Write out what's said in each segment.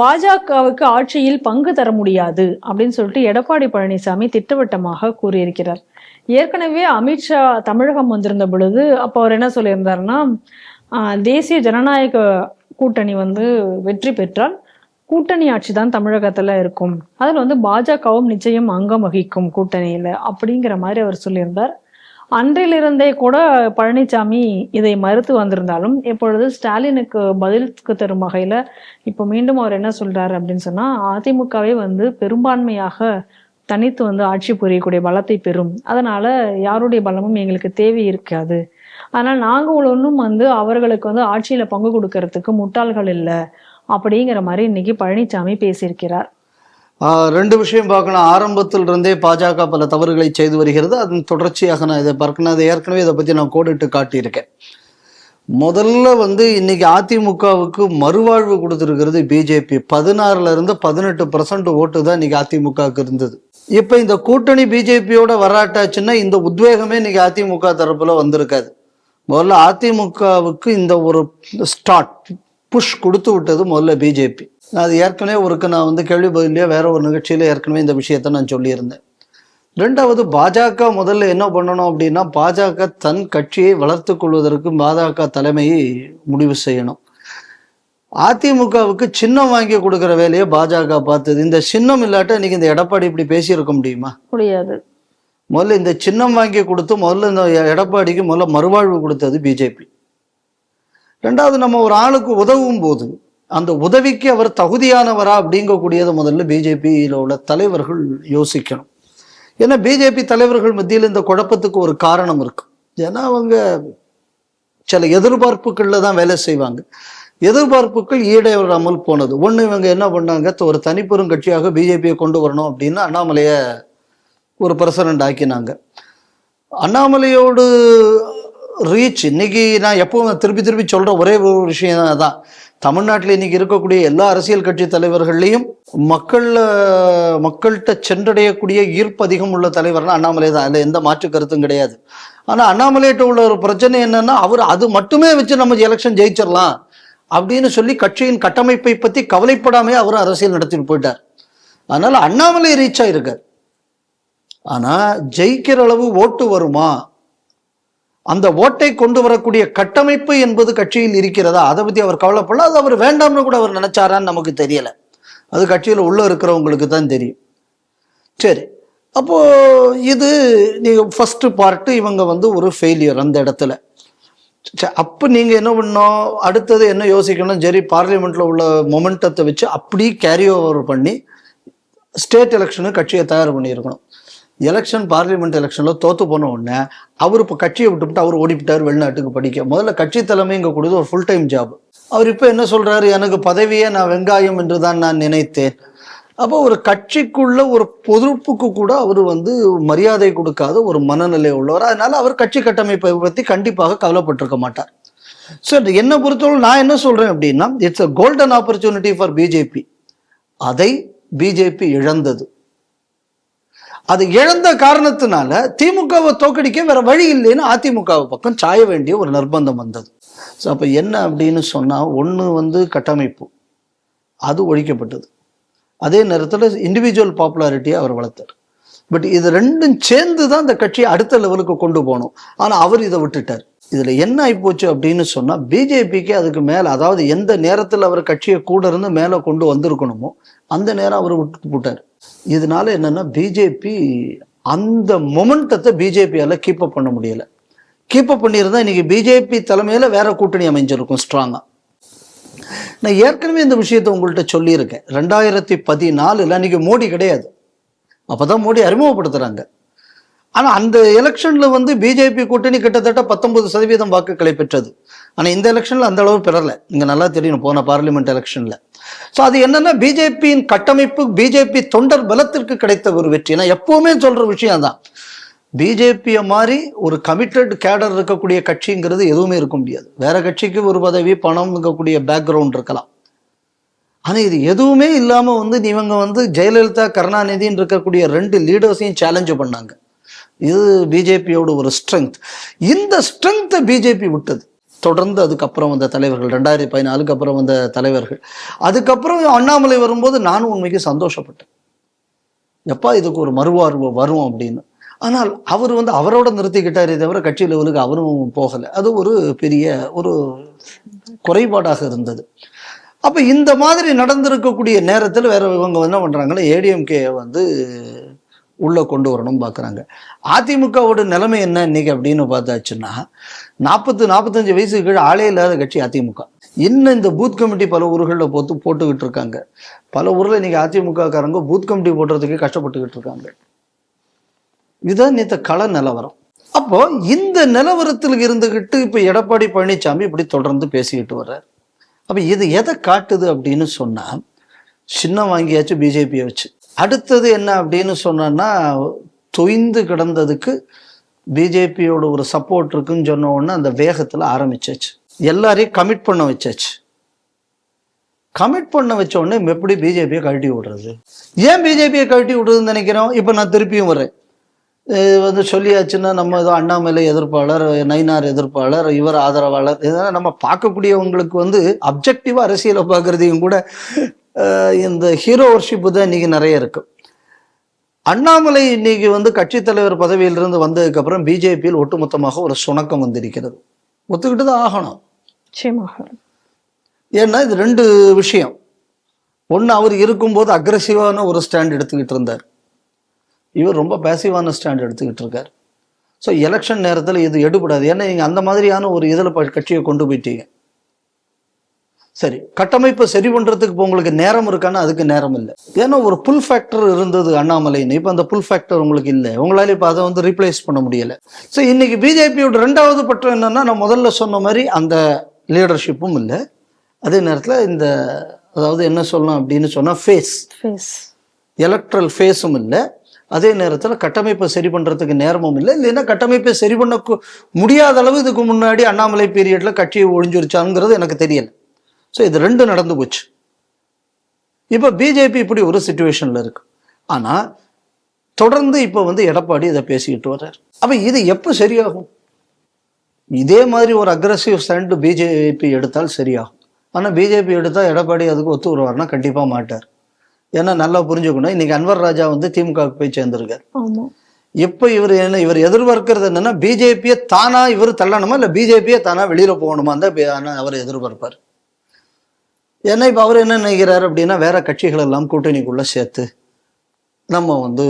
பாஜகவுக்கு ஆட்சியில் பங்கு தர முடியாது அப்படின்னு சொல்லிட்டு எடப்பாடி பழனிசாமி திட்டவட்டமாக கூறியிருக்கிறார். ஏற்கனவே அமித்ஷா தமிழகம் வந்திருந்த பொழுது அப்போ அவர் என்ன சொல்லியிருந்தாருன்னா தேசிய ஜனநாயக கூட்டணி வந்து வெற்றி பெற்றால் கூட்டணி ஆட்சி தான் தமிழகத்துல இருக்கும். அதில் வந்து பாஜகவும் நிச்சயம் அங்கம் வகிக்கும் கூட்டணியில அப்படிங்கிற மாதிரி அவர் சொல்லியிருந்தார். அன்றிலிருந்தே கூட பழனிசாமி இதை மறுத்து வந்திருந்தாலும் இப்பொழுது ஸ்டாலினுக்கு பதிலுக்கு தரும் வகையில இப்போ மீண்டும் அவர் என்ன சொல்றாரு அப்படின்னு சொன்னா அதிமுகவே வந்து பெரும்பான்மையாக தனித்து வந்து ஆட்சி புரியக்கூடிய பலத்தை பெறும். அதனால யாருடைய பலமும் எங்களுக்கு தேவை இருக்காது. ஆனால் நாங்கள் ஒன்றும் வந்து அவர்களுக்கு வந்து ஆட்சியில பங்கு கொடுக்கறதுக்கு முட்டாள்கள் இல்லை. அப்படிங்கிற மாதிரி இன்னைக்கு பழனிசாமி பேசியிருக்கிறார். ரெண்டு விஷயம் பார்க்கணும். ஆரம்பத்தில் இருந்தே பாஜக பல தவறுகளை செய்து வருகிறது. அதன் தொடர்ச்சியாக நான் இதை பார்க்கணும். அதை ஏற்கனவே இதை பற்றி நான் கோடிட்டு காட்டியிருக்கேன். முதல்ல வந்து இன்னைக்கு அதிமுகவுக்கு மறுவாழ்வு கொடுத்துருக்கிறது பிஜேபி பதினாறுல இருந்து பதினெட்டு பர்சன்ட் ஓட்டு தான் இன்னைக்கு அதிமுகவுக்கு இருந்தது. இப்போ இந்த கூட்டணி பிஜேபியோட வராட்டாச்சுன்னா இந்த உத்வேகமே இன்னைக்கு அதிமுக தரப்புல வந்திருக்காது. முதல்ல அதிமுகவுக்கு இந்த ஒரு ஸ்டார்ட் புஷ் கொடுத்து விட்டது முதல்ல பிஜேபி அது ஏற்கனவே ஒருக்கு நான் வந்து கேள்வி பதிலையோ வேற ஒரு நிகழ்ச்சியில ஏற்கனவே இந்த விஷயத்த நான் சொல்லியிருந்தேன். ரெண்டாவது பாஜக முதல்ல என்ன பண்ணணும் அப்படின்னா பாஜக தன் கட்சியை வளர்த்து கொள்வதற்கு பாஜக தலைமையை முடிவு செய்யணும். அதிமுகவுக்கு சின்னம் வாங்கி கொடுக்குற வேலையை பாஜக பார்த்தது. இந்த சின்னம் இல்லாட்ட இன்னைக்கு இந்த எடப்பாடி இப்படி பேசியிருக்க முடியுமா? முடியாது. முதல்ல இந்த சின்னம் வாங்கி கொடுத்து முதல்ல இந்த எடப்பாடிக்கு முதல்ல மறுவாழ்வு கொடுத்தது பிஜேபி. ரெண்டாவது நம்ம ஒரு ஆளுக்கு உதவும் போது அந்த உதவிக்கு அவர் தகுதியானவரா அப்படிங்கக்கூடியது முதல்ல பிஜேபியில் உள்ள தலைவர்கள் யோசிக்கணும். ஏன்னா பிஜேபி தலைவர்கள் மத்தியில் இந்த குழப்பத்துக்கு ஒரு காரணம் இருக்கு. ஏன்னா அவங்க சில எதிர்பார்ப்புகளில் தான் வேலை செய்வாங்க. எதிர்பார்ப்புகள் ஈடேறாமல் போனது. ஒன்று இவங்க என்ன பண்ணாங்க? ஒரு தனிப்பெரும் கட்சியாக பிஜேபியை கொண்டு வரணும் அப்படின்னு அண்ணாமலையை ஒரு பிரசிடண்ட் ஆக்கினாங்க. அண்ணாமலையோடு ரீச் இன்னைக்கு நான் எப்பவும் திருப்பி திருப்பி சொல்ற ஒரே ஒரு விஷயம் தான் தமிழ்நாட்டில் இன்னைக்கு இருக்கக்கூடிய எல்லா அரசியல் கட்சி தலைவர்கள்லையும் மக்கள் மக்கள்கிட்ட சென்றடையக்கூடிய ஈர்ப்பு அதிகம் உள்ள தலைவர்னா அண்ணாமலை தான். அதில் எந்த மாற்று கருத்தும் கிடையாது. ஆனால் அண்ணாமலைகிட்ட உள்ள ஒரு பிரச்சனை என்னன்னா அவர் அது மட்டுமே வச்சு நம்ம எலெக்ஷன் ஜெயிச்சிடலாம் அப்படின்னு சொல்லி கட்சியின் கட்டமைப்பை பற்றி கவலைப்படாமே அவர் அரசியல் நடத்திட்டு போயிட்டார். அதனால அண்ணாமலை ரீச் ஆயிருக்கார். ஆனா ஜெயிக்கிற அளவு ஓட்டு வருமா? அந்த ஓட்டை கொண்டு வரக்கூடிய கட்டமைப்பு என்பது கட்சியில் இருக்கிறதா? அதை பத்தி அவர் கவலைப்படல. அது அவர் வேண்டாம்னு கூட அவர் நினைச்சாரான்னு நமக்கு தெரியல. அது கட்சியில் உள்ள இருக்கிறவங்களுக்கு தான் தெரியும். சரி. அப்போ இது நீங்க ஃபர்ஸ்ட் பார்ட்டு இவங்க வந்து ஒரு ஃபெயிலியர் அந்த இடத்துல. சரி, அப்ப நீங்க என்ன பண்ணணும்? அடுத்தது என்ன யோசிக்கணும்? சரி பார்லிமெண்ட்ல உள்ள மொமெண்டத்தை வச்சு அப்படி கேரி ஓவர் பண்ணி ஸ்டேட் எலெக்ஷனு கட்சியை தயார் பண்ணியிருக்கணும். எலெக்ஷன் பார்லிமெண்ட் எலெக்ஷனில் தோற்று போன உடனே அவர் இப்போ கட்சியை விட்டுவிட்டு அவர் ஓடிவிட்டார் வெளிநாட்டுக்கு படிக்க. முதல்ல கட்சி தலைமை இங்கே கொடுத்து ஒரு ஃபுல் டைம் ஜாப் அவர் இப்போ என்ன சொல்கிறாரு எனக்கு பதவியே நான் வெங்காயம் என்று தான் நான் நினைத்தேன். அப்போ ஒரு கட்சிக்குள்ள ஒரு பொறுப்புக்கு கூட அவர் வந்து மரியாதை கொடுக்காத ஒரு மனநிலை உள்ளவர். அதனால அவர் கட்சி கட்டமைப்பை பற்றி கண்டிப்பாக கவலைப்பட்டிருக்க மாட்டார். ஸோ என்னை பொறுத்தவரை நான் என்ன சொல்கிறேன் அப்படின்னா it's a golden opportunity for BJP அதை பிஜேபி இழந்தது. அது இழந்த காரணத்தினால திமுகவை தோக்கடிக்க வேற வழி இல்லைன்னு அதிமுக பக்கம் சாய வேண்டிய ஒரு நிர்பந்தம் வந்தது. ஸோ அப்போ என்ன அப்படின்னு சொன்னா ஒன்று வந்து கட்டமைப்பு. அது ஒழிக்கப்பட்டது. அதே நேரத்தில் இண்டிவிஜுவல் பாப்புலாரிட்டியை அவர் வளர்த்தார். பட் இது ரெண்டும் சேர்ந்து தான் இந்த கட்சியை அடுத்த லெவலுக்கு கொண்டு போகணும் ஆனால் அவர் இதை விட்டுட்டார். இதில் என்ன ஆகிப்போச்சு அப்படின்னு சொன்னால் பிஜேபிக்கு அதுக்கு மேலே அதாவது எந்த நேரத்தில் அவர் கட்சியை கூட இருந்து மேலே கொண்டு வந்திருக்கணுமோ அந்த நேரம் அவர் விட்டு போட்டார் இதனால என்னன்னா பிஜேபி அந்த மொமெண்டத்தை பிஜேபியால் கீப் அப் பண்ண முடியல. கீப் அப் பண்ணியிருந்தா இன்னைக்கு பிஜேபி தலைமையில் வேற கூட்டணி அமைஞ்சிருக்கும் ஸ்ட்ராங்காக நான் ஏற்கனவே இந்த விஷயத்தை உங்கள்கிட்ட சொல்லியிருக்கேன். ரெண்டாயிரத்தி பதினாலில் அன்னைக்கு மோடி கிடையாது. அப்பதான் மோடி அறிமுகப்படுத்துறாங்க. ஆனால் அந்த எலெக்ஷனில் வந்து பிஜேபி கூட்டணி கிட்டத்தட்ட பத்தொன்பது சதவீதம் வாக்குகளை பெற்றது. ஆனால் இந்த எலெக்ஷனில் அந்த அளவு பெறலை நீங்கள் நல்லா தெரியணும் போன பார்லிமெண்ட் எலெக்ஷனில். ஸோ அது என்னென்னா பிஜேபியின் கட்டமைப்பு பிஜேபி தொண்டர் பலத்திற்கு கிடைத்த ஒரு வெற்றி. நான் எப்பவுமே சொல்கிற விஷயம் தான் பிஜேபியை மாதிரி ஒரு கமிட்டட் கேடர் இருக்கக்கூடிய கட்சிங்கிறது எதுவுமே இருக்க முடியாது. வேற கட்சிக்கு ஒரு பதவி பணம் இருக்கக்கூடிய பேக்ரவுண்ட் இருக்கலாம். ஆனால் இது எதுவுமே இல்லாமல் வந்து இவங்க வந்து ஜெயலலிதா கருணாநிதின்னு இருக்கக்கூடிய ரெண்டு லீடர்ஸையும் சேலஞ்ச் பண்ணாங்க. இது பிஜேபியோட ஒரு ஸ்ட்ரென்த் இந்த ஸ்ட்ரென்த்தை பிஜேபி விட்டது. தொடர்ந்து அதுக்கப்புறம் வந்த தலைவர்கள் ரெண்டாயிரத்தி பதினாலுக்கு அப்புறம் வந்த தலைவர்கள். அதுக்கப்புறம் அண்ணாமலை வரும்போது நானும் உண்மைக்கு சந்தோஷப்பட்டேன். எப்பா இதுக்கு ஒரு மறுவாழ்வு வரும் அப்படின்னு. ஆனால் அவர் வந்து அவரோட நிறுத்திக்கிட்டாரே தவிர கட்சி லெவலுக்கு அவரும் போகலை. அது ஒரு பெரிய ஒரு குறைபாடாக இருந்தது. அப்போ இந்த மாதிரி நடந்திருக்கக்கூடிய நேரத்தில் வேற இவங்க என்ன பண்ணுறாங்கன்னா ஏடிஎம்கே வந்து உள்ளே கொண்டு வரணும்னு பார்க்குறாங்க அதிமுகவோட நிலைமை என்ன இன்னைக்கு அப்படின்னு பார்த்தாச்சுன்னா நாற்பத்து நாற்பத்தஞ்சு வயசுக்கு கீழே ஆளே இல்லாத கட்சி அதிமுக. இன்னும் இந்த பூத் கமிட்டி பல ஊர்களில் போட்டு போட்டுக்கிட்டு இருக்காங்க. பல ஊரில் இன்னைக்கு அதிமுக காரங்க பூத் கமிட்டி போடுறதுக்கே கஷ்டப்பட்டுக்கிட்டு இருக்காங்க. இதுதான் நேற்று கள நிலவரம். அப்போ இந்த நிலவரத்தில் இருந்துகிட்டு இப்போ எடப்பாடி பழனிசாமி இப்படி தொடர்ந்து பேசிக்கிட்டு வர்றார். அப்போ இது எதை காட்டுது அப்படின்னு சொன்னா சின்னம் வாங்கியாச்சு பிஜேபியை வச்சு. அடுத்தது என்ன அப்படின்னு சொன்னா தொய்ந்து கிடந்ததுக்கு பிஜேபியோட ஒரு சப்போர்ட் இருக்குன்னு சொன்ன உடனே அந்த வேகத்துல ஆரம்பிச்சாச்சு. எல்லாரையும் கமிட் பண்ண வச்சாச்சு. கமிட் பண்ண வச்ச உடனே எப்படி பிஜேபியை கழட்டி விடுறது? ஏன் பிஜேபியை கழட்டி விடுறதுன்னு நினைக்கிறோம்? இப்போ நான் திருப்பியும் வரேன். இது வந்து சொல்லியாச்சுன்னா நம்ம ஏதோ அண்ணாமலை எதிர்ப்பாளர் நயினார் எதிர்ப்பாளர் இவர் ஆதரவாளர் இதெல்லாம் நம்ம பார்க்கக்கூடியவங்களுக்கு வந்து அப்ஜெக்டிவா அரசியலை பார்க்கறதையும் கூட இந்த ஹீரோ ஒர்ஷிப்பு தான் இன்னைக்கு நிறைய இருக்கு. அண்ணாமலை இன்னைக்கு வந்து கட்சித் தலைவர் பதவியிலிருந்து வந்ததுக்கு அப்புறம் பிஜேபியில் ஒட்டுமொத்தமாக ஒரு சுணக்கம் வந்திருக்கிறது. ஒத்துக்கிட்டு தான் ஆகணும். ஏன்னா இது ரெண்டு விஷயம். ஒன்று அவர் இருக்கும்போது அக்ரஸிவான ஒரு ஸ்டாண்ட் எடுத்துக்கிட்டு இருந்தார். இவர் ரொம்ப பேசிவான ஸ்டாண்ட் எடுத்துக்கிட்டு இருக்கார். ஸோ எலெக்ஷன் நேரத்தில் இது எடுபடாது. ஏன்னா நீங்கள் அந்த மாதிரியான ஒரு இதில் கட்சியை கொண்டு போயிட்டீங்க. சரி கட்டமைப்பை சரி பண்ணுறதுக்கு இப்போ உங்களுக்கு நேரம் இருக்கான்னா அதுக்கு நேரம் இல்லை. ஏன்னா ஒரு புல் ஃபேக்டர் இருந்தது அண்ணாமலைன்னு. இப்போ அந்த புல் ஃபேக்டர் உங்களுக்கு இல்லை. உங்களால இப்போ அதை வந்து ரீப்ளேஸ் பண்ண முடியல. ஸோ இன்னைக்கு பிஜேபியோட ரெண்டாவது பட்டம் என்னன்னா நான் முதல்ல சொன்ன மாதிரி அந்த லீடர்ஷிப்பும் இல்லை. அதே நேரத்தில் இந்த அதாவது என்ன சொல்லலாம் அப்படின்னு சொன்னால் ஃபேஸ் ஃபேஸ் எலக்ட்ரல் ஃபேஸும் இல்லை. அதே நேரத்தில் கட்டமைப்பை சரி பண்ணுறதுக்கு நேரமும் இல்லை. இல்லைன்னா கட்டமைப்பை சரி பண்ண முடியாத அளவு இதுக்கு முன்னாடி அண்ணாமலை பீரியடில் கட்சியை ஒழிஞ்சிருச்சாங்கிறது எனக்கு தெரியல. ஸோ இது ரெண்டு நடந்து போச்சு. இப்போ பிஜேபி இப்படி ஒரு சுச்சுவேஷனில் இருக்கு. ஆனால் தொடர்ந்து இப்போ வந்து எடப்பாடி இதை பேசிக்கிட்டு வர்றார். அப்போ இது எப்போ சரியாகும்? இதே மாதிரி ஒரு அக்ரஸிவ் ஸ்டாண்ட் பிஜேபி எடுத்தால் சரியாகும். ஆனால் பிஜேபி எடுத்தால் எடப்பாடி அதுக்கு ஒத்து வருவார்னா கண்டிப்பாக மாட்டார். ஏன்னா நல்லா புரிஞ்சுக்கணும். இன்னைக்கு அன்வர் ராஜா வந்து திமுகவுக்கு போய் சேர்ந்திருக்கார். இப்போ இவர் என்ன இவர் எதிர்பார்க்கிறது என்னன்னா பிஜேபியை தானா இவர் தள்ளணுமா? இல்லை பிஜேபியை தானா வெளியில போகணுமா தான் அவர் எதிர்பார்ப்பார். ஏன்னா இப்போ அவர் என்ன நினைக்கிறாரு அப்படின்னா வேற கட்சிகள் எல்லாம் கூட்டணிக்குள்ள சேர்த்து நம்ம வந்து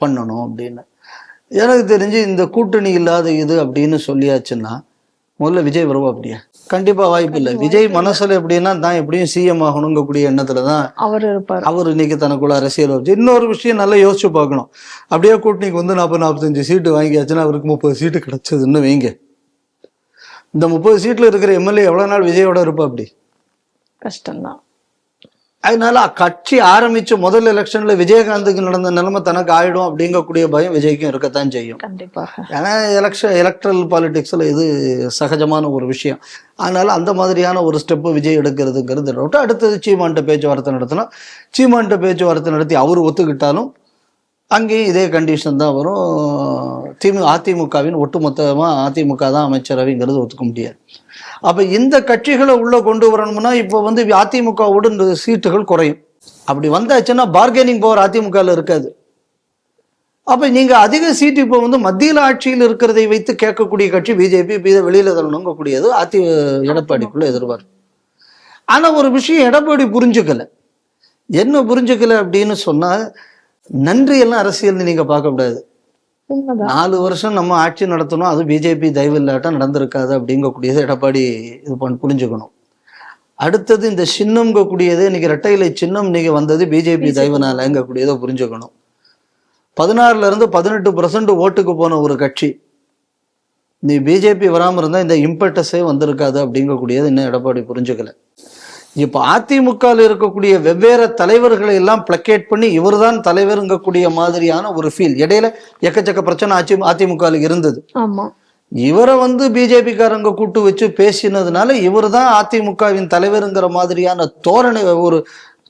பண்ணணும் அப்படின்னு. எனக்கு தெரிஞ்சு இந்த கூட்டணி இல்லாத இது அப்படின்னு சொல்லியாச்சுன்னா முதல்ல விஜய் வருவா அப்படியா. கண்டிப்பா வாய்ப்பு இல்லை. விஜய் மனசுல எப்படின்னா தான் எப்படியும் சிஎம் ஆகணுங்கக்கூடிய எண்ணத்துல தான் அவர் இருப்பார். அவர் இன்னைக்கு தனக்குள்ள அரசியல் வச்சு இன்னொரு விஷயம் நல்லா யோசிச்சு பார்க்கணும். அப்படியே கூட்டணிக்கு வந்து நாற்பது நாற்பத்தஞ்சு சீட்டு வாங்கியாச்சுன்னா அவருக்கு முப்பது சீட்டு கிடைச்சதுன்னு வைங்க. இந்த முப்பது சீட்ல இருக்கிற எம்எல்ஏ எவ்வளவு நாள் விஜயோட இருப்பா அப்படி? கஷ்டம்தான். அதனால கட்சி ஆரம்பிச்ச முதல் எலெக்ஷன்ல விஜயகாந்துக்கு நடந்த நிலைமை தனக்கு ஆயிடும் அப்படிங்கக்கூடிய பயம் விஜய்க்கும் இருக்கத்தான் செய்யும். கண்டிப்பாக. ஏன்னா எலெக்ஷன் எலக்ட்ரல் பாலிடிக்ஸில் இது சகஜமான ஒரு விஷயம். அதனால அந்த மாதிரியான ஒரு ஸ்டெப்பு விஜய் எடுக்கிறதுங்கிறது அடுத்தது சீமான்ட்ட பேச்சுவார்த்தை நடத்தணும். சீமான்ட்ட பேச்சுவார்த்தை நடத்தி அவர் ஒத்துக்கிட்டாலும் அங்கேயும் இதே கண்டிஷன் தான் வரும். திமு அதிமுகவின் ஒட்டுமொத்தமாக அதிமுக தான் அமைச்சரவைங்கிறது ஒத்துக்க முடியாது. அப்போ இந்த கட்சிகளை உள்ளே கொண்டு வரணும்னா இப்போ வந்து அதிமுகவோட இந்த சீட்டுகள் குறையும். அப்படி வந்தாச்சுன்னா பார்கெனிங் பவர் அதிமுகவில் இருக்காது. அப்போ நீங்கள் அதிக சீட்டு இப்போ வந்து மத்தியில் ஆட்சியில் இருக்கிறதை வைத்து கேட்கக்கூடிய கட்சி பிஜேபி இதை வெளியில் தரணுங்கக்கூடியது அதி எடப்பாடிக்குள்ளே எதிர்பார்ப்பு. ஆனால் ஒரு விஷயம் எடப்பாடி புரிஞ்சுக்கலை. என்ன புரிஞ்சுக்கலை அப்படின்னு சொன்னால் நன்றி எல்லாம் அரசியல் நீங்க பார்க்க கூடாது. உண்மைதான். நாலு வருஷம் நம்ம ஆட்சி நடத்தணும் அது பிஜேபி தயவு இல்லாட்டம் நடந்திருக்காது அப்படிங்கக்கூடியது எடப்பாடி இது பண்ண புரிஞ்சுக்கணும். அடுத்தது இந்த சின்னம்ங்கக்கூடியது இன்னைக்கு ரெட்டை இலை சின்னம் இன்னைக்கு வந்தது பிஜேபி தயவுனாலங்கக்கூடியதை புரிஞ்சுக்கணும். பதினாறுல இருந்து பதினெட்டு பர்சன்ட் ஓட்டுக்கு போன ஒரு கட்சி. நீ பிஜேபி வராம இருந்தா இந்த இம்பட்டஸே வந்திருக்காது அப்படிங்கக்கூடியது இன்னும் எடப்பாடி புரிஞ்சுக்கல. இப்போ அதிமுகவில் இருக்கக்கூடிய வெவ்வேறு தலைவர்களை எல்லாம் பிளக்கேட் பண்ணி இவர்தான் தலைவருங்கக்கூடிய மாதிரியான ஒரு ஃபீல் இடையில எக்கச்சக்க பிரச்சனை ஆட்சி அதிமுகவில் இருந்தது. ஆமா. இவரை வந்து பிஜேபிக்காரங்க கூட்டு வச்சு பேசினதுனால இவர் தான் அதிமுகவின் தலைவருங்கிற மாதிரியான தோரணை ஒரு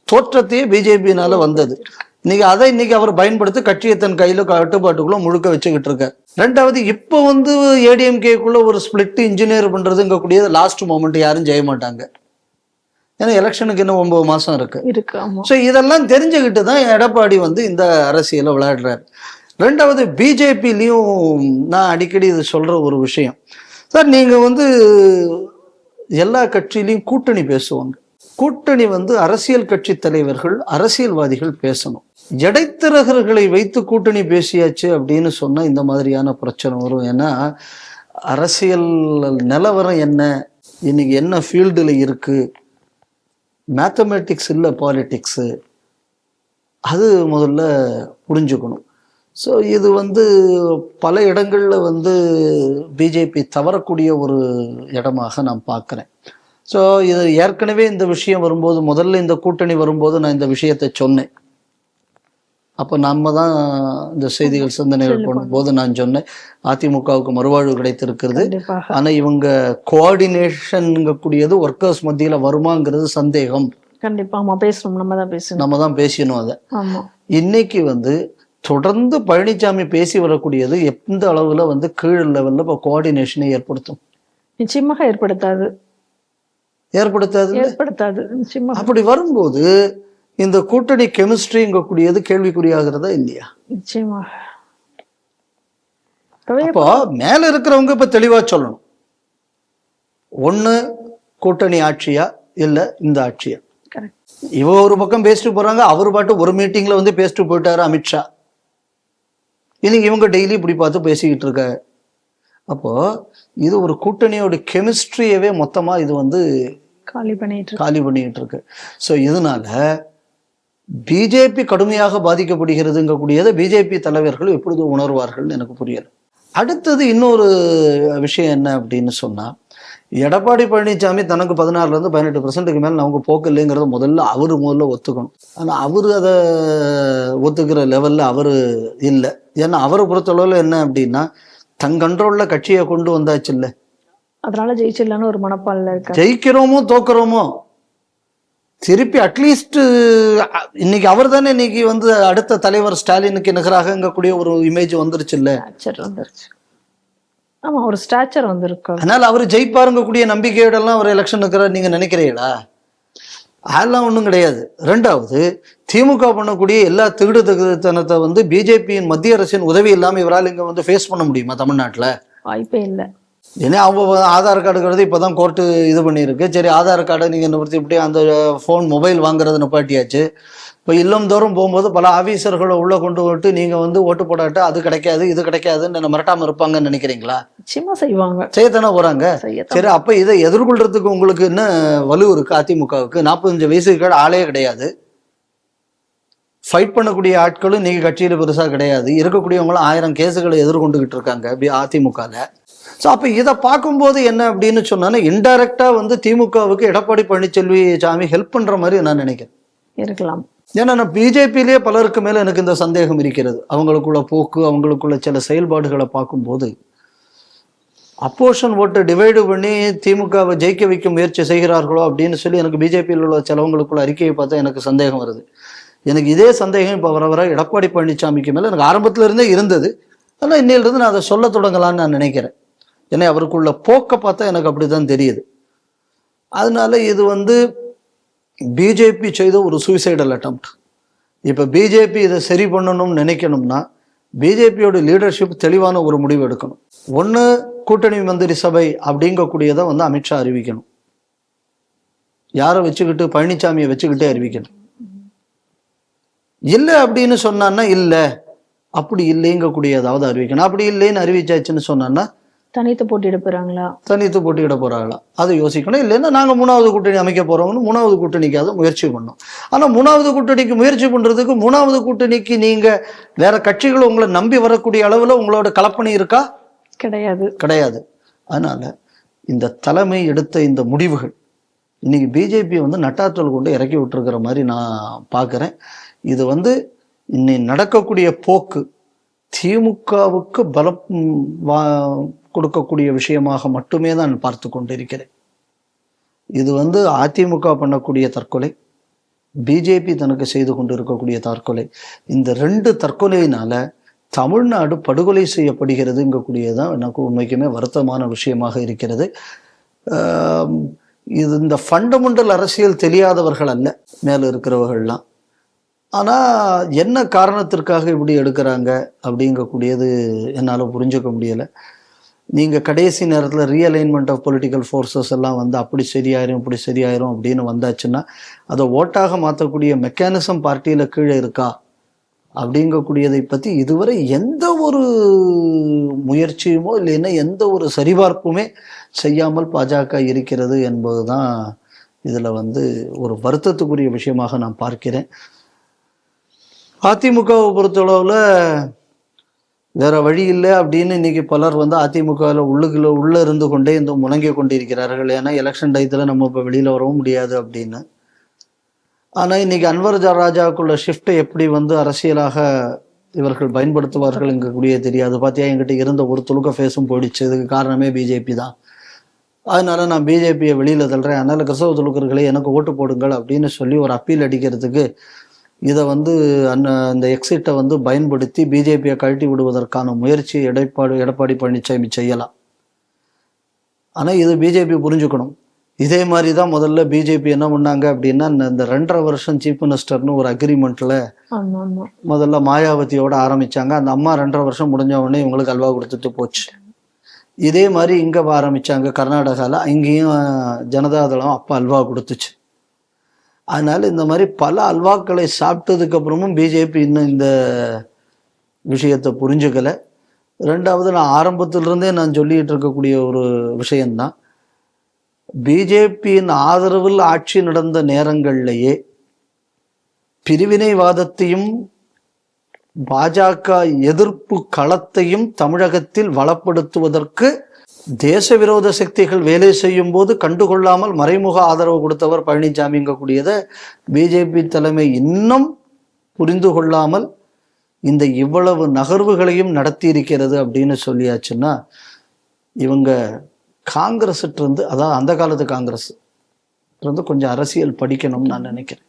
தோற்றத்தையே பிஜேபினால வந்தது. இன்னைக்கு அதை இன்னைக்கு அவர் பயன்படுத்தி கட்சியை தன் கையில கட்டுப்பாட்டுக்குள்ள முழுக்க வச்சுக்கிட்டு இருக்கார். ரெண்டாவது இப்போ வந்து ஏடிஎம்கேக்குள்ள ஒரு ஸ்பிளிட் இன்ஜினியர் பண்றதுங்கக்கூடியது லாஸ்ட் மொமெண்ட் யாரும் செய்ய மாட்டாங்க. ஏன்னா எலெக்ஷனுக்கு இன்னும் ஒன்பது மாசம் இருக்கு. ஸோ இதெல்லாம் தெரிஞ்சுக்கிட்டு தான் எடப்பாடி வந்து இந்த அரசியலை விளையாடுறாரு. ரெண்டாவது பிஜேபிலையும் நான் அடிக்கடி இது சொல்ற ஒரு விஷயம். சார் நீங்க வந்து எல்லா கட்சியிலையும் கூட்டணி பேசுவாங்க. கூட்டணி வந்து அரசியல் கட்சி தலைவர்கள் அரசியல்வாதிகள் பேசணும். இடைத்தரகர்களை வைத்து கூட்டணி பேசியாச்சு அப்படின்னு சொன்னா இந்த மாதிரியான பிரச்சனை வரும். ஏன்னா அரசியல் நிலவரம் என்ன? இன்னைக்கு என்ன ஃபீல்டில் இருக்கு? மேத்தமேட்டிக்ஸ் இல்லை பாலிட்டிக்ஸு அது முதல்ல புரிஞ்சுக்கணும். ஸோ இது வந்து பல இடங்களில் வந்து பிஜேபி தவறக்கூடிய ஒரு இடமாக நான் பார்க்குறேன். ஸோ இது ஏற்கனவே இந்த விஷயம் வரும்போது முதல்ல இந்த கூட்டணி வரும்போது நான் இந்த விஷயத்தை சொன்னேன். அப்போ நம்ம தான் இந்த செய்திகள் சிந்தனைகள் பண்ணும்போது நான் சொன்னேன். அதிமுகவுக்கு மறுவாழ்வு கிடைத்திருக்கிறது. ஆனா இவங்க கோஆர்டினேஷன் கூடியது ஒர்க்கர்ஸ் மத்தியில வருமாங்கிறது சந்தேகம். கண்டிப்பா ஆமா. பேசணும் நம்ம தான் பேசணும். நம்ம தான் பேசினோம் அதை இன்னைக்கு வந்து தொடர்ந்து பழனிசாமி பேசி வரக்கூடியது எந்த அளவுல வந்து கீழ் லெவல்ல இப்போ கோஆர்டினேஷனை ஏற்படுத்தும்? நிச்சயமாக ஏற்படுத்தாது. ஏற்படுத்தாது ஏற்படுத்தாது. அப்படி வரும்போது இந்த கூட்டணி கெமிஸ்ட்ரிங்க கூடியது கேள்விக்குறியாகிறதா இல்லையா? நிச்சயமாக இப்பவே அப்போ மேல இருக்கிறவங்க இப்ப தெளிவா சொல்லணும். ஒண்ணு கூட்டணி ஆட்சியா இல்ல இந்த ஆட்சியா. இவ ஒரு பக்கம் பேசிட்டு போறாங்க அவர் பாட்டு ஒரு மீட்டிங்ல வந்து பேசிட்டு போயிட்டாரு அமித்ஷா இன்னைக்கு இவங்க டெய்லி இப்படி பார்த்து பேசிக்கிட்டு இருக்க. அப்போ இது ஒரு கூட்டணியோட கெமிஸ்ட்ரியவே மொத்தமா இது வந்து காலி பண்ணிட்டு. காலி பண்ணிக்கிட்டு இருக்கு. ஸோ இதனால பிஜேபி கடுமையாக பாதிக்கப்படுகிறதுங்கக்கூடியதை பிஜேபி தலைவர்கள் எப்பொழுது உணர்வார்கள் எனக்கு புரியல. அடுத்தது இன்னொரு விஷயம் என்ன அப்படின்னு சொன்னா எடப்பாடி பழனிசாமி தனக்கு பதினாறுல இருந்து பதினெட்டு பர்சன்ட்டுக்கு மேல நமக்கு போக்கு இல்லைங்கிறத முதல்ல அவரு முதல்ல ஒத்துக்கணும். ஆனா அவரு அதை ஒத்துக்கிற லெவல்ல அவரு இல்லை. ஏன்னா அவரை பொறுத்தளவுல என்ன அப்படின்னா தன் கண்ட்ரோல்ல கட்சியை கொண்டு வந்தாச்சு இல்ல அதனால ஜெயிச்சிடலான்னு ஒரு மனப்பான்ல இருக்காரு. ஜெயிக்கிறோமோ தோக்குறோமோ திருப்பி அட்லீஸ்ட் இன்னைக்கு அவர் தானே இன்னைக்கு வந்து அடுத்த தலைவர் ஸ்டாலினுக்கு நிகராகங்கக்கூடிய ஒரு இமேஜ் வந்துருச்சு. இல்ல ஆமா ஒரு ஸ்டாச்சர் வந்திருக்கு. அதனால அவர் ஜெயிப்பாருங்கக்கூடிய நம்பிக்கையோட எல்லாம் அவர் எலெக்ஷன் இருக்கிறார் நீங்க நினைக்கிறீங்களா? அதெல்லாம் ஒன்றும் கிடையாது. ரெண்டாவது திமுக பண்ணக்கூடிய எல்லா திகுடு தகுதித்தனத்தை வந்து பிஜேபியின் மத்திய அரசின் உதவி இல்லாம இவரால் இங்க வந்து ஃபேஸ் பண்ண முடியுமா தமிழ்நாட்டுல? வாய்ப்பே இல்லை. ஏன்னா அவங்க ஆதார் கார்டுங்கிறது இப்போ தான் கோர்ட்டு இது பண்ணியிருக்கு. சரி ஆதார் கார்டை நீங்கள் நிறுத்தி இப்படி அந்த ஃபோன் மொபைல் வாங்குறது நிப்பாட்டியாச்சு. இப்போ இல்லம் தோறும் போகும்போது பல ஆஃபீஸர்களை உள்ளே கொண்டு விட்டு நீங்கள் வந்து ஓட்டு போடாட்ட அது கிடைக்காது இது கிடைக்காதுன்னு மிரட்டாமல் இருப்பாங்கன்னு நினைக்கிறீங்களா? நிச்சயமா செய்வாங்க. செய்யத்தானே போகிறாங்க சரி அப்போ இதை எதிர்கொள்றதுக்கு உங்களுக்கு என்ன வலு இருக்கு அதிமுகவுக்கு? நாற்பத்தஞ்சு வயசுக்கு கீழ ஆளே கிடையாது. ஃபைட் பண்ணக்கூடிய ஆட்களும் நீங்க கட்சியில பெருசா கிடையாது. இருக்கக்கூடியவங்களும் ஆயிரம் கேஸுகளை எதிர்கொண்டுகிட்டு இருக்காங்க பி- அதிமுகல. ஸோ அப்போ இதை பார்க்கும்போது என்ன அப்படின்னு சொன்னா இன்டைரக்டா வந்து திமுகவுக்கு எடப்பாடி பழனிசாமி சாமி ஹெல்ப் பண்ற மாதிரி நான் நினைக்கிறேன். இருக்கலாம். ஏன்னா நான் பிஜேபியிலேயே பலருக்கு மேல எனக்கு இந்த சந்தேகம் இருக்கிறது. அவங்களுக்குள்ள போக்கு அவங்களுக்குள்ள சில செயல்பாடுகளை பார்க்கும்போது அப்போஷன் ஓட்டை டிவைடு பண்ணி திமுகவை ஜெயிக்க வைக்க முயற்சி செய்கிறார்களோ அப்படின்னு சொல்லி எனக்கு பிஜேபியில் உள்ள சிலவங்களுக்குள்ள அறிக்கையை பார்த்தா எனக்கு சந்தேகம் வருது. எனக்கு இதே சந்தேகம் இப்போ வர வர எடப்பாடி பழனிசாமிக்கு மேலே எனக்கு ஆரம்பத்துல இருந்தே இருந்தது. ஆனால் இன்னையிலிருந்து நான் அதை சொல்ல தொடங்கலாம்னு நான் நினைக்கிறேன். ஏன்னா அவருக்குள்ள போக்கை பார்த்தா எனக்கு அப்படி தான் தெரியுது. அதனால இது வந்து பிஜேபி செய்த ஒரு சூசைடல் அட்டம்ப்ட் இப்போ பிஜேபி இதை சரி பண்ணணும்னு நினைக்கணும்னா பிஜேபியோட லீடர்ஷிப் தெளிவான ஒரு முடிவு எடுக்கணும். ஒன்று கூட்டணி மந்திரி சபை அப்படிங்கக்கூடியதை வந்து அமித்ஷா அறிவிக்கணும். யாரை வச்சுக்கிட்டு பழனிசாமியை வச்சுக்கிட்டே அறிவிக்கணும். இல்லை அப்படின்னு சொன்னான்னா இல்லை. அப்படி இல்லைங்கக்கூடிய ஏதாவது அறிவிக்கணும். அப்படி இல்லைன்னு அறிவிச்சாச்சுன்னு சொன்னான்னா தனித்து போட்டியிட போறாங்களா? தனித்து போட்டியிட போறாங்களா? அதை யோசிக்கணும். இல்லைன்னா நாங்க மூணாவது கூட்டணி அமைக்க போறோம்னு மூணாவது கூட்டணிக்காவது முயற்சி பண்ணோம். ஆனா மூணாவது கூட்டணிக்கு முயற்சி பண்றதுக்கு மூணாவது கூட்டணிக்கு நீங்க வேற கட்சிகள் உங்களை நம்பி வரக்கூடிய அளவுல உங்களோட கலப்பணி இருக்கா? கிடையாது. கிடையாது. அதனால இந்த தலைமை எடுத்த இந்த முடிவுகள் இன்னைக்கு பிஜேபி வந்து நட்டாற்றல் கொண்டு இறக்கி விட்டுருக்கிற மாதிரி நான் பார்க்குறேன். இது வந்து இன்னை நடக்கக்கூடிய போக்கு திமுகவுக்கு பலம் கொடுக்கக்கூடிய விஷயமாக மட்டுமே தான் பார்த்து கொண்டிருக்கிறேன். இது வந்து அதிமுக பண்ணக்கூடிய தற்கொலை பிஜேபி தனக்கு செய்து கொண்டு இருக்கக்கூடிய தற்கொலை. இந்த ரெண்டு தற்கொலையினால தமிழ்நாடு படுகொலை செய்யப்படுகிறதுங்கக்கூடியதான் எனக்கு உண்மைக்குமே வருத்தமான விஷயமாக இருக்கிறது. இது இந்த ஃபண்டமெண்டல் அரசியல் தெரியாதவர்கள் அல்ல மேலே இருக்கிறவர்கள்லாம். ஆனால் என்ன காரணத்திற்காக இப்படி எடுக்கிறாங்க அப்படிங்கக்கூடியது என்னால் புரிஞ்சுக்க முடியலை. நீங்கள் கடைசி நேரத்தில் ரீஅலைன்மெண்ட் ஆஃப் பொலிட்டிக்கல் ஃபோர்ஸஸ் எல்லாம் வந்து அப்படி சரியாயிரும் இப்படி சரியாயிரும் அப்படின்னு வந்தாச்சுன்னா அதை ஓட்டாக மாற்றக்கூடிய மெக்கானிசம் பார்ட்டியில் கீழே இருக்கா? அப்படிங்கக்கூடியதை பற்றி இதுவரை எந்த ஒரு முயற்சியுமோ இல்லைன்னா எந்த ஒரு சரிபார்ப்புமே செய்யாமல் பாஜக இருக்கிறது என்பது தான் இதில் வந்து ஒரு வருத்தத்துக்குரிய விஷயமாக நான் பார்க்கிறேன். அதிமுகவை பொறுத்தளவில் வேற வழி இல்லை அப்படின்னு இன்னைக்கு பலர் வந்து அதிமுகவில் உள்ளுக்குள்ள உள்ளே இருந்து கொண்டே இந்த முழங்கி கொண்டிருக்கிறார்கள். ஏன்னா எலெக்ஷன் டயத்தில் நம்ம இப்போ வெளியில் வரவும் முடியாது அப்படின்னு. ஆனால் இன்னைக்கு அன்வர் ராஜாவுக்குள்ள ஷிஃப்ட்டை எப்படி வந்து அரசியலாக இவர்கள் பயன்படுத்துவார்கள் எங்கக்கூடிய தெரியாது. பார்த்தியா என்கிட்ட இருந்த ஒரு துளுக்க ஃபேஸும் போயிடுச்சு. இதுக்கு காரணமே பிஜேபி தான். அதனால நான் பிஜேபியை வெளியில் தள்ளுறேன். அதனால கிறிஸ்தவ துலுக்கர்களை எனக்கு ஓட்டு போடுங்கள் அப்படின்னு சொல்லி ஒரு அப்பீல் அடிக்கிறதுக்கு இதை வந்து அந்த அந்த எக்ஸிட்டை வந்து பயன்படுத்தி பிஜேபியை கழட்டி விடுவதற்கான முயற்சி எடப்பாடி எடப்பாடி பழனிசாமி செய்யலாம். ஆனா இது பிஜேபி புரிஞ்சுக்கணும். இதே மாதிரி தான் முதல்ல பிஜேபி என்ன பண்ணாங்க அப்படின்னா இந்த- ரெண்டரை வருஷம் சீஃப் மினிஸ்டர்னு ஒரு அக்ரிமெண்ட்ல முதல்ல மாயாவதியோட ஆரம்பிச்சாங்க. அந்த அம்மா ரெண்டரை வருஷம் முடிஞ்ச உடனே இவங்களுக்கு அல்வா கொடுத்துட்டு போச்சு. இதே மாதிரி இங்க ஆரம்பிச்சாங்க கர்நாடகால. இங்கேயும் ஜனதாதளம் அப்ப அல்வா கொடுத்துச்சு. அதனால இந்த மாதிரி பல அல்வாக்களை சாப்பிட்டதுக்கு அப்புறமும் பிஜேபி இன்னும் இந்த விஷயத்தை புரிஞ்சுக்கலை. ரெண்டாவது நான் ஆரம்பத்திலிருந்தே நான் சொல்லிட்டு இருக்கக்கூடிய ஒரு விஷயந்தான் பிஜேபியின் ஆதரவில் ஆட்சி நடந்த நேரங்கள்லேயே பிரிவினைவாதத்தையும் பாஜக எதிர்ப்பு களத்தையும் தமிழகத்தில் வளப்படுத்துவதற்கு தேச விரோத சக்திகள் வேலை செய்யும் போது கண்டுகொள்ளாமல் மறைமுக ஆதரவு கொடுத்தவர் பழனிசாமிங்கக்கூடியதை பிஜேபி தலைமை இன்னும் புரிந்து கொள்ளாமல் இந்த இவ்வளவு நகர்வுகளையும் நடத்தி இருக்கிறது அப்படின்னு சொல்லியாச்சுன்னா இவங்க காங்கிரஸ் அதாவது அந்த காலத்து காங்கிரஸ் இருந்து கொஞ்சம் அரசியல் படிக்கணும்னு நான் நினைக்கிறேன்.